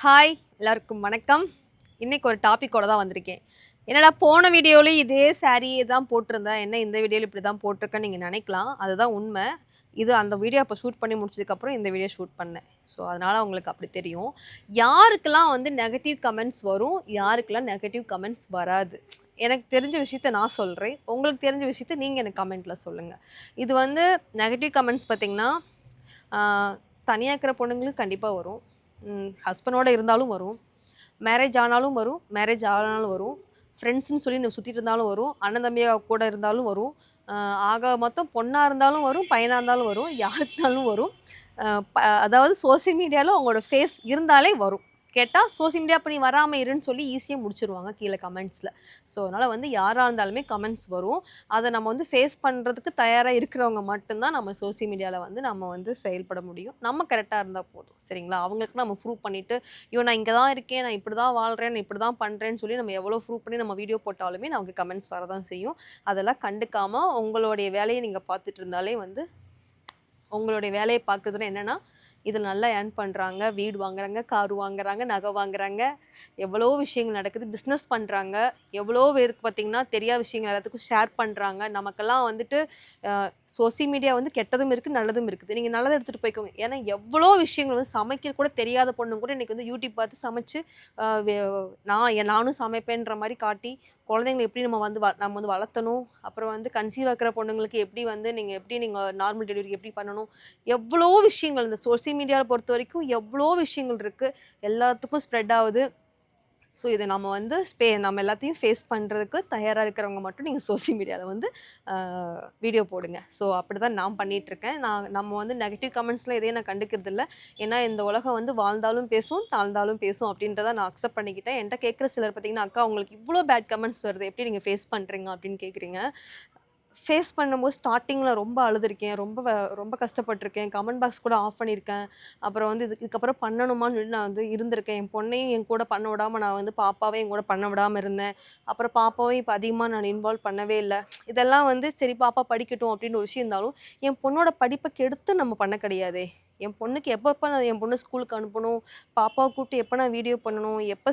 Hi எல்லாருக்கும் வணக்கம். இன்றைக்கி ஒரு டாப்பிக்கோட தான் வந்திருக்கேன். என்னடா போன வீடியோலேயும் இதே சாரியே தான் போட்டிருந்தேன் என்ன இந்த வீடியோவில் இப்படி தான் போட்டிருக்கேன்னு நீங்கள் நினைக்கலாம். அதுதான் உண்மை. இது அந்த வீடியோ அப்போ ஷூட் பண்ணி முடிச்சதுக்கப்புறம் இந்த வீடியோ ஷூட் பண்ணேன். ஸோ அதனால் உங்களுக்கு அப்படி தெரியும். யாருக்கெல்லாம் வந்து நெகட்டிவ் கமெண்ட்ஸ் வரும்? யாருக்கெல்லாம் நெகட்டிவ் கமெண்ட்ஸ் வராது? எனக்கு தெரிஞ்ச விஷயத்த நான் சொல்கிறேன் உங்களுக்கு தெரிஞ்ச விஷயத்த நீங்கள் எனக்கு கமெண்ட்டில் சொல்லுங்கள் இது வந்து நெகட்டிவ் கமெண்ட்ஸ் பார்த்திங்கன்னா தனியாக இருக்கிற பொண்ணுங்களுக்கு கண்டிப்பாக வரும். ஹஸ்பண்டோட இருந்தாலும் வரும். மேரேஜ் ஆனாலும் வரும். மேரேஜ் ஆனாலும் வரும். ஃப்ரெண்ட்ஸ்னு சொல்லி நம்ம சுற்றிட்டு இருந்தாலும் வரும். அண்ணன் தம்பியாக கூட இருந்தாலும் வரும். ஆக மொத்தம் பொண்ணாக இருந்தாலும் வரும் பையனாக இருந்தாலும் வரும் யாருக்குனாலும் வரும். ப- அதாவது சோஷியல் மீடியாவில் அவங்களோட ஃபேஸ் இருந்தாலே வரும். கேட்டால் சோஷியல் மீடியா பண்ணி வராமல் இருன்னு சொல்லி ஈஸியாக முடிச்சிருவாங்க கீழே கமெண்ட்ஸில் ஸோ அதனால் வந்து யாராக இருந்தாலுமே கமெண்ட்ஸ் வரும். அதை நம்ம வந்து ஃபேஸ் பண்ணுறதுக்கு தயாராக இருக்கிறவங்க மட்டும்தான் நம்ம சோஷியல் மீடியாவில் வந்து நம்ம வந்து செயல்பட முடியும். நம்ம கரெக்டாக இருந்தால் போதும். சரிங்களா? அவங்களுக்கு நம்ம ப்ரூவ் பண்ணிவிட்டு ஐயோ நான் இங்கே தான் இருக்கேன். நான் இப்படி தான் வாழ்கிறேன் நான் இப்படி தான் பண்ணுறேன்னு சொல்லி நம்ம எவ்வளோ ப்ரூவ் பண்ணி நம்ம வீடியோ போட்டாலுமே நமக்கு கமெண்ட்ஸ் வரதான் செய்யும். அதெல்லாம் கண்டுக்காமல் உங்களுடைய வேலையை நீங்கள் பார்த்துட்டு இருந்தாலே வந்து உங்களுடைய வேலையை பார்க்குறதுல என்னென்னா இதில் நல்லா ஏர்ன் பண்ணுறாங்க வீடு வாங்குறாங்க கார் வாங்குறாங்க நகை வாங்குறாங்க. எவ்வளோ விஷயங்கள் நடக்குது. பிஸ்னஸ் பண்ணுறாங்க எவ்வளோ பேருக்கு பார்த்திங்கன்னா தெரியாத விஷயங்கள் எல்லாத்துக்கும் ஷேர் பண்ணுறாங்க நமக்கெல்லாம் வந்துட்டு சோசியல் மீடியா வந்து கெட்டதும் இருக்குது நல்லதும் இருக்குது. நீங்கள் நல்லதை எடுத்துகிட்டு போய்க்கோங்க. ஏன்னா எவ்வளோ விஷயங்கள் வந்து சமைக்க கூட தெரியாத பொண்ணு கூட இன்றைக்கி வந்து யூடியூப் பார்த்து சமைச்சு நான் நானும் சமைப்பேன்ற மாதிரி காட்டி குழந்தைங்களை எப்படி நம்ம வந்து வ- நம்ம வந்து வளர்த்தணும்? அப்புறம் வந்து கன்சீவ் ஆக்கிற பொண்ணுங்களுக்கு எப்படி வந்து நீங்கள் எப்படி நீங்கள் நார்மல் டெலிவரி எப்படி பண்ணணும்? எவ்வளோ விஷயங்கள் இந்த சோசியல் மீடியாவில் பொறுத்த வரைக்கும் எவ்வளோ விஷயங்கள் இருக்குது எல்லாத்துக்கும் ஸ்ப்ரெட் ஆகுது. ஸோ இதை நம்ம வந்து ஸ்பே நம்ம எல்லாத்தையும் ஃபேஸ் பண்ணுறதுக்கு தயாராக இருக்கிறவங்க மட்டும் நீங்கள் சோஷியல் மீடியாவில் வந்து வீடியோ போடுங்க. ஸோ அப்படி தான் நான் பண்ணிகிட்ருக்கேன் நான் நம்ம வந்து நெகட்டிவ் கமெண்ட்ஸில் எதையும் நான் கண்டுக்கிறது இல்லை ஏன்னா இந்த உலகம் வந்து வாழ்ந்தாலும் பேசும் தாழ்ந்தாலும் பேசும் அப்படின்றத நான் அக்செப்ட் பண்ணிக்கிட்டேன். என்கிட்ட கேட்குற சிலர் பார்த்தீங்கன்னா அக்கா உங்களுக்கு இவ்வளோ பேட் கமெண்ட்ஸ் வருது. எப்படி நீங்கள் ஃபேஸ் பண்ணுறீங்க அப்படின்னு கேட்குறீங்க. ஃபேஸ் பண்ணும்போது ஸ்டார்டிங்கில் ரொம்ப அழுதுருக்கேன். ரொம்ப வ- ரொம்ப கஷ்டப்பட்டிருக்கேன். கமெண்ட் பாக்ஸ் கூட ஆஃப் பண்ணியிருக்கேன் அப்புறம் வந்து இது இதுக்கப்புறம் பண்ணணுமான்னு சொல்லி நான் வந்து இருந்திருக்கேன். என் பொண்ணையும் என் கூட பண்ண விடாமல் நான் வந்து பாப்பாவையும் என் கூட பண்ண விடாமல் இருந்தேன். அப்புறம் பாப்பாவையும் இப்போ அதிகமாக நான் இன்வால்வ் பண்ணவே இல்லை. இதெல்லாம் வந்து சரி பாப்பா படிக்கட்டும் அப்படின்னு ஒரு விஷயம் இருந்தாலும் என் பொண்ணோட படிப்பை கெடுத்து நம்ம பண்ண கிடையாதே. என் பொண்ணுக்கு எப்பப்போ நான் என் பொண்ணு ஸ்கூலுக்கு அனுப்பணும் பாப்பாவை கூப்பிட்டு எப்போ நான் வீடியோ பண்ணணும் எப்போ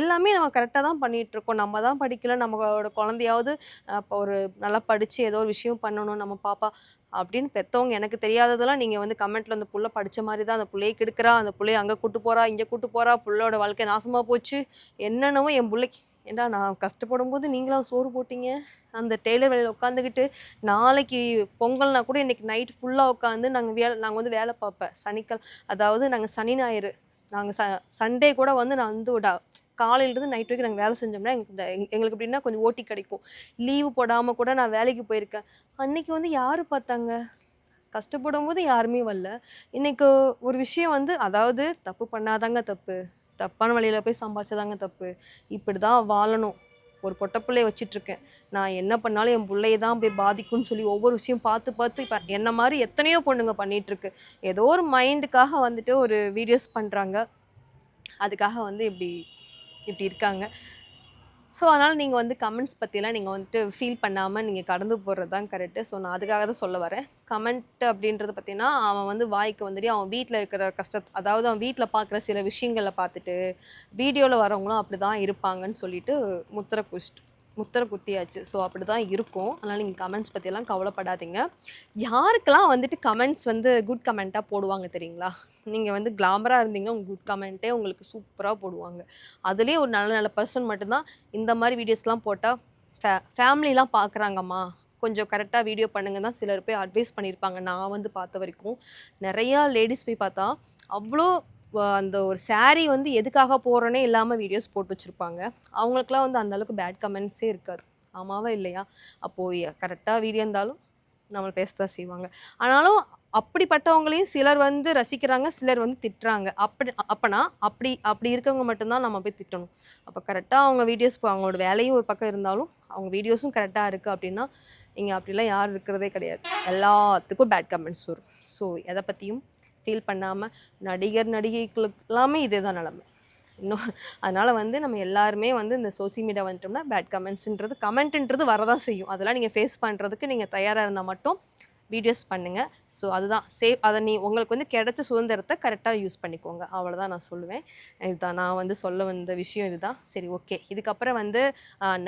எல்லாமே நம்ம கரெக்டாக தான் பண்ணிகிட்ருக்கோம் இருக்கோம். நம்ம தான் படிக்கல நம்மளோட குழந்தையாவது இப்போ ஒரு நல்லா படித்து ஏதோ ஒரு விஷயம் பண்ணணும் நம்ம பாப்பா அப்படின்னு பெற்றவங்க எனக்கு தெரியாததெல்லாம் நீங்கள் வந்து கமெண்ட்டில் அந்த புள்ள படித்த மாதிரி தான் அந்த பிள்ளையை கெடுக்கிறா அந்த பிள்ளைய அங்கே கூட்டு போகிறா இங்கே கூட்டு போகிறா புள்ளோட வாழ்க்கை நாசமாக போச்சு. என்னென்னவோ என் பிள்ளைக்கு ஏண்டா நான் கஷ்டப்படும் போது நீங்களாம் சோறு போட்டீங்க? அந்த டெய்லர் வேலையில் உட்காந்துக்கிட்டு நாளைக்கு பொங்கல்னா கூட இன்றைக்கி நைட் ஃபுல்லாக உட்காந்து நாங்கள் வேலை நாங்கள் வந்து வேலை பார்ப்பேன் சனிக்கல் அதாவது நாங்கள் சனி ஞாயிறு. நாங்கள் ச சண்டே கூட வந்து நான் வந்து டா காலையிலேருந்து நைட் வரைக்கும் நாங்கள் வேலை செஞ்சோம்னா எங்களுக்கு எங்களுக்கு எப்படின்னா கொஞ்சம் ஓட்டி கிடைக்கும். லீவு போடாமல் கூட நான் வேலைக்கு போயிருக்கேன். அன்னைக்கு வந்து யார் பார்த்தாங்க? கஷ்டப்படும் போது யாருமே வரல. இன்றைக்கு ஒரு விஷயம் வந்து அதாவது தப்பு பண்ணாதாங்க தப்பு. தப்பான வழியில் போய் சம்பாதிச்சதாங்க தப்பு. இப்படி தான் வாழணும். ஒரு பொட்ட பிள்ளைய வச்சிட்டு நான் என்ன பண்ணாலும் என் பிள்ளைய தான் போய் பாதிக்கும்னு சொல்லி ஒவ்வொரு விஷயம் பார்த்து பார்த்து இப்போ என்ன மாதிரி எத்தனையோ பொண்ணுங்க பண்ணிகிட்ருக்கு ஏதோ ஒரு மைண்டுக்காக வந்துட்டு ஒரு வீடியோஸ் பண்ணுறாங்க அதுக்காக வந்து இப்படி இப்படி இருக்காங்க. ஸோ அதனால் நீங்கள் வந்து கமெண்ட்ஸ் பற்றிலாம் நீங்கள் வந்துட்டு ஃபீல் பண்ணாமல் நீங்கள் கடந்து போகிறது தான் கரெக்டு ஸோ நான் அதுக்காக தான் சொல்ல வரேன். கமெண்ட் அப்படின்றது பார்த்தீங்கன்னா அவன் வந்து வாய்க்கு வந்துட்டு அவன் வீட்டில் இருக்கிற கஷ்ட அதாவது அவன் வீட்டில் பார்க்குற சில விஷயங்களை பார்த்துட்டு வீடியோவில் வரவங்களும் அப்படி தான் இருப்பாங்கன்னு சொல்லிட்டு முத்திர குச்சிட்டு முத்திரை குத்தியாச்சு. ஸோ அப்படி தான் இருக்கும். அதனால் நீங்கள் கமெண்ட்ஸ் பற்றியெல்லாம் கவலைப்படாதீங்க. யாருக்கெல்லாம் வந்துட்டு கமெண்ட்ஸ் வந்து குட் கமெண்ட்டாக போடுவாங்க தெரியுங்களா? நீங்கள் வந்து கிளாமராக இருந்தீங்கன்னா உங்கள் குட் கமெண்ட்டே உங்களுக்கு சூப்பராக போடுவாங்க. அதுலேயே ஒரு நல்ல நல்ல பர்சன் மட்டும்தான் இந்த மாதிரி வீடியோஸ்லாம் போட்டால் ஃபே ஃபேமிலிலாம் பார்க்குறாங்கம்மா கொஞ்சம் கரெக்டாக வீடியோ பண்ணுங்க தான் சிலர் போய் அட்வைஸ் பண்ணியிருப்பாங்க. நான் வந்து பார்த்த வரைக்கும். நிறையா லேடிஸ் போய் பார்த்தா அவ்வளோ அந்த ஒரு சாரீ வந்து எதுக்காக போகிறோன்னே இல்லாமல் வீடியோஸ் போட்டு வச்சுருப்பாங்க. அவங்களுக்குலாம் வந்து அந்தளவுக்கு பேட் கமெண்ட்ஸே இருக்காது. ஆமாவா இல்லையா? அப்போது கரெக்டாக வீடியோ இருந்தாலும் நம்மளை பேச தான் செய்வாங்க. ஆனாலும் அப்படிப்பட்டவங்களையும் சிலர் வந்து ரசிக்கிறாங்க சிலர் வந்து திட்டுறாங்க. அப்படி அப்பனா அப்படி அப்படி இருக்கவங்க மட்டும்தான் நம்ம போய் திட்டணும். அப்போ கரெக்டாக அவங்க வீடியோஸ் அவங்களோட வேலையும் ஒரு பக்கம் இருந்தாலும் அவங்க வீடியோஸும் கரெக்டாக இருக்குது அப்படின்னா இங்கே அப்படிலாம் யாரும் இருக்கிறதே கிடையாது. எல்லாத்துக்கும் பேட் கமெண்ட்ஸ் வரும். ஸோ எதை பற்றியும் ஃபீல் பண்ணாமல் நடிகர் நடிகைகளுக்கு எல்லாமே இதே தான் நிலமை. இன்னும் அதனால் வந்து நம்ம எல்லாருமே வந்து இந்த சோசியல் மீடியா வந்துட்டோம்னா பேட் கமெண்ட்ஸ்ன்றது கமெண்ட்ன்றது வரதான் செய்யும். அதெல்லாம் நீங்கள் ஃபேஸ் பண்ணுறதுக்கு நீங்கள் தயாராக இருந்தால் மட்டும் வீடியோஸ் பண்ணுங்கள் ஸோ அதுதான். சேவ் அதை நீ உங்களுக்கு வந்து கிடைச்ச சுதந்திரத்தை கரெக்டாக யூஸ் பண்ணிக்கோங்க. அவ்வளோதான் நான் சொல்லுவேன். இதுதான் நான் வந்து சொல்ல வந்த விஷயம் இதுதான். சரி ஓகே இதுக்கப்புறம் வந்து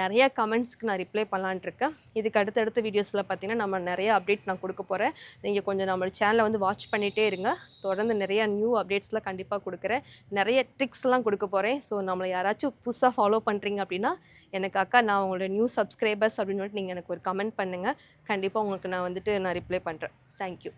நிறைய கமெண்ட்ஸ்க்கு நான் ரிப்ளை பண்ணலான்ட்டு இருக்கேன். இதுக்கு அடுத்தடுத்த வீடியோஸில் பார்த்தீங்கன்னா நம்ம நிறைய அப்டேட் நான் கொடுக்க போகிறேன் நீங்கள் கொஞ்சம் நம்ம சேனலை வந்து வாட்ச் பண்ணிகிட்டே இருங்க. தொடர்ந்து நிறைய நியூ அப்டேட்ஸ்லாம் கண்டிப்பாக கொடுக்குறேன். நிறைய ட்ரிக்ஸ்லாம் கொடுக்க போகிறேன் ஸோ நம்மளை யாராச்சும் புதுசாக ஃபாலோ பண்ணுறீங்க அப்படின்னா எனக்கு அக்கா நான் உங்களோட நியூ சப்ஸ்கிரைபர்ஸ் அப்படின்னு சொல்லிட்டு நீங்கள் எனக்கு ஒரு கமெண்ட் பண்ணுங்கள் கண்டிப்பாக உங்களுக்கு நான் வந்துட்டு நான் ரிப்ளை பண்ணுறேன் താങ്ക്